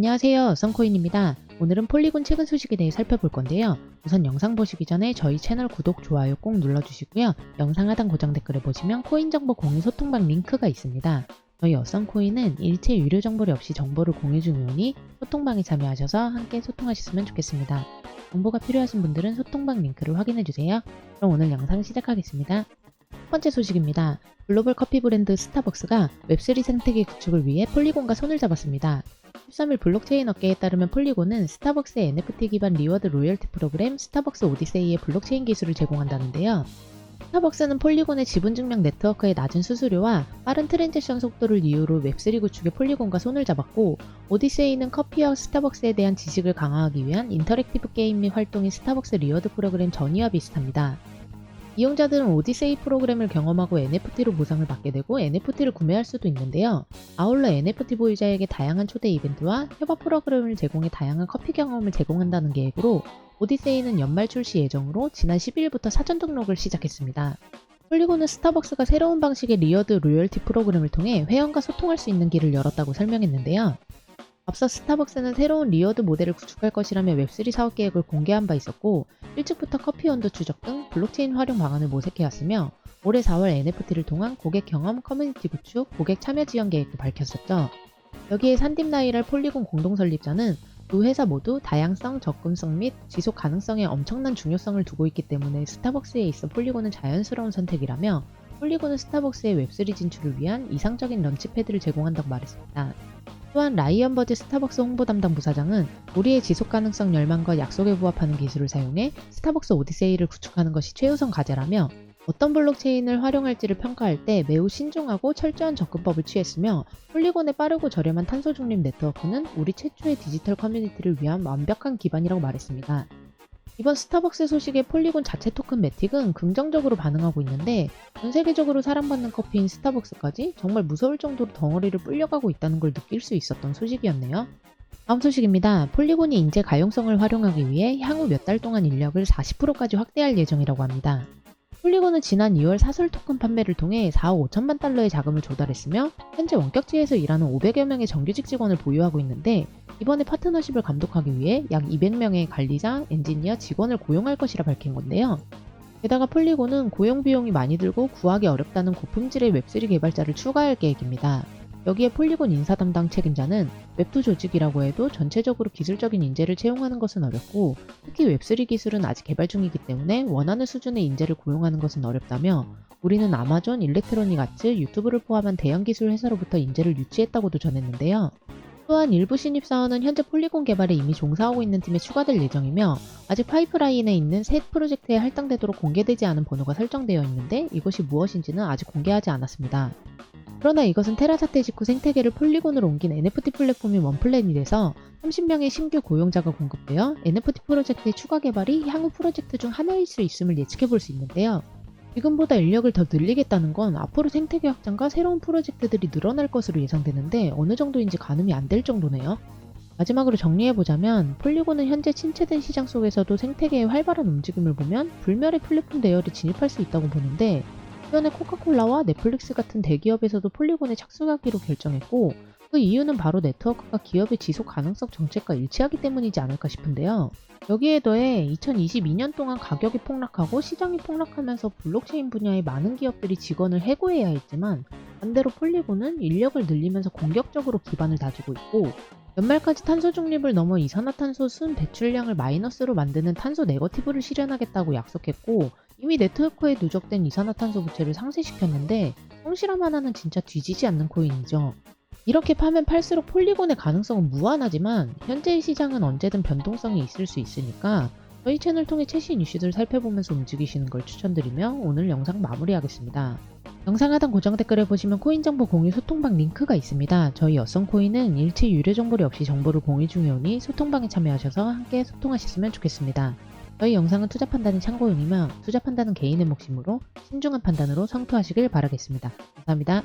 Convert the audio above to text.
안녕하세요. 썬코인입니다. 오늘은 폴리곤 최근 소식에 대해 살펴볼 건데요. 우선 영상 보시기 전에 저희 채널 구독, 좋아요 꼭 눌러주시고요. 영상 하단 고정 댓글에 보시면 코인 정보 공유 소통방 링크가 있습니다. 저희 어썬코인은 일체 유료 정보를 없이 정보를 공유 중이오니 소통방에 참여하셔서 함께 소통하셨으면 좋겠습니다. 정보가 필요하신 분들은 소통방 링크를 확인해주세요. 그럼 오늘 영상 시작하겠습니다. 첫 번째 소식입니다. 글로벌 커피 브랜드 스타벅스가 웹3 생태계 구축을 위해 폴리곤과 손을 잡았습니다. 13일 블록체인 업계에 따르면 폴리곤은 스타벅스의 NFT 기반 리워드 로열티 프로그램 스타벅스 오디세이의 블록체인 기술을 제공한다는데요. 스타벅스는 폴리곤의 지분 증명 네트워크의 낮은 수수료와 빠른 트랜잭션 속도를 이유로 웹3 구축에 폴리곤과 손을 잡았고 오디세이는 커피와 스타벅스에 대한 지식을 강화하기 위한 인터랙티브 게임 및 활동인 스타벅스 리워드 프로그램 전이와 비슷합니다. 이용자들은 오디세이 프로그램을 경험하고 NFT로 보상을 받게 되고 NFT를 구매할 수도 있는데요. 아울러 NFT 보유자에게 다양한 초대 이벤트와 협업 프로그램을 제공해 다양한 커피 경험을 제공한다는 계획으로 오디세이는 연말 출시 예정으로 지난 12일부터 사전 등록을 시작했습니다. 폴리곤은 스타벅스가 새로운 방식의 리어드 로열티 프로그램을 통해 회원과 소통할 수 있는 길을 열었다고 설명했는데요. 앞서 스타벅스는 새로운 리어드 모델을 구축할 것이라며 웹3 사업 계획을 공개한 바 있었고 일찍부터 커피 온도 추적 등 블록체인 활용 방안을 모색해왔으며 올해 4월 NFT를 통한 고객 경험 커뮤니티 구축, 고객 참여 지원 계획도 밝혔었죠. 여기에 산딥나이랄 폴리곤 공동 설립자는 두 회사 모두 다양성, 접근성 및 지속 가능성에 엄청난 중요성을 두고 있기 때문에 스타벅스에 있어 폴리곤은 자연스러운 선택이라며 폴리곤은 스타벅스의 웹3 진출을 위한 이상적인 런치패드를 제공한다고 말했습니다. 또한 라이언 버즈 스타벅스 홍보 담당 부사장은 우리의 지속 가능성 열망과 약속에 부합하는 기술을 사용해 스타벅스 오디세이를 구축하는 것이 최우선 과제라며 어떤 블록체인을 활용할지를 평가할 때 매우 신중하고 철저한 접근법을 취했으며 폴리곤의 빠르고 저렴한 탄소 중립 네트워크는 우리 최초의 디지털 커뮤니티를 위한 완벽한 기반이라고 말했습니다. 이번 스타벅스 소식에 폴리곤 자체 토큰 매틱은 긍정적으로 반응하고 있는데 전 세계적으로 사랑받는 커피인 스타벅스까지 정말 무서울 정도로 덩어리를 불려가고 있다는 걸 느낄 수 있었던 소식이었네요. 다음 소식입니다. 폴리곤이 인재 가용성을 활용하기 위해 향후 몇 달 동안 인력을 40%까지 확대할 예정이라고 합니다. 폴리곤은 지난 2월 사설 토큰 판매를 통해 4억 5천만 달러의 자금을 조달했으며 현재 원격지에서 일하는 500여 명의 정규직 직원을 보유하고 있는데 이번에 파트너십을 감독하기 위해 약 200명의 관리자, 엔지니어, 직원을 고용할 것이라 밝힌 건데요. 게다가 폴리곤은 고용 비용이 많이 들고 구하기 어렵다는 고품질의 웹3 개발자를 추가할 계획입니다. 여기에 폴리곤 인사 담당 책임자는 웹2 조직이라고 해도 전체적으로 기술적인 인재를 채용하는 것은 어렵고 특히 웹3 기술은 아직 개발 중이기 때문에 원하는 수준의 인재를 고용하는 것은 어렵다며 우리는 아마존, 일렉트로닉 아츠, 유튜브를 포함한 대형 기술 회사로부터 인재를 유치했다고도 전했는데요. 또한 일부 신입사원은 현재 폴리곤 개발에 이미 종사하고 있는 팀에 추가될 예정이며 아직 파이프라인에 있는 새 프로젝트에 할당되도록 공개되지 않은 번호가 설정되어 있는데 이것이 무엇인지는 아직 공개하지 않았습니다. 그러나 이것은 테라 사태 직후 생태계를 폴리곤으로 옮긴 NFT 플랫폼인 원플랜이 돼서 30명의 신규 고용자가 공급되어 NFT 프로젝트의 추가 개발이 향후 프로젝트 중 하나일 수 있음을 예측해 볼 수 있는데요. 지금보다 인력을 더 늘리겠다는 건 앞으로 생태계 확장과 새로운 프로젝트들이 늘어날 것으로 예상되는데 어느 정도인지 가늠이 안 될 정도네요. 마지막으로 정리해보자면 폴리곤은 현재 침체된 시장 속에서도 생태계의 활발한 움직임을 보면 불멸의 플랫폼 대열에 진입할 수 있다고 보는데 최근에 코카콜라와 넷플릭스 같은 대기업에서도 폴리곤에 착수하기로 결정했고 그 이유는 바로 네트워크가 기업의 지속 가능성 정책과 일치하기 때문이지 않을까 싶은데요. 여기에 더해 2022년 동안 가격이 폭락하고 시장이 폭락하면서 블록체인 분야의 많은 기업들이 직원을 해고해야 했지만 반대로 폴리곤은 인력을 늘리면서 공격적으로 기반을 다지고 있고 연말까지 탄소 중립을 넘어 이산화탄소 순 배출량을 마이너스로 만드는 탄소 네거티브를 실현하겠다고 약속했고 이미 네트워크에 누적된 이산화탄소 부채를 상쇄시켰는데 성실함 하나는 진짜 뒤지지 않는 코인이죠. 이렇게 파면 팔수록 폴리곤의 가능성은 무한하지만 현재의 시장은 언제든 변동성이 있을 수 있으니까 저희 채널 통해 최신 이슈들 살펴보면서 움직이시는 걸 추천드리며 오늘 영상 마무리하겠습니다. 영상 하단 고정 댓글에 보시면 코인 정보 공유 소통방 링크가 있습니다. 저희 여성 코인은 일체 유료 정보를 없이 정보를 공유 중이오니 소통방에 참여하셔서 함께 소통하셨으면 좋겠습니다. 저희 영상은 투자 판단이 참고용이며 투자 판단은 개인의 몫이므로 신중한 판단으로 성투하시길 바라겠습니다. 감사합니다.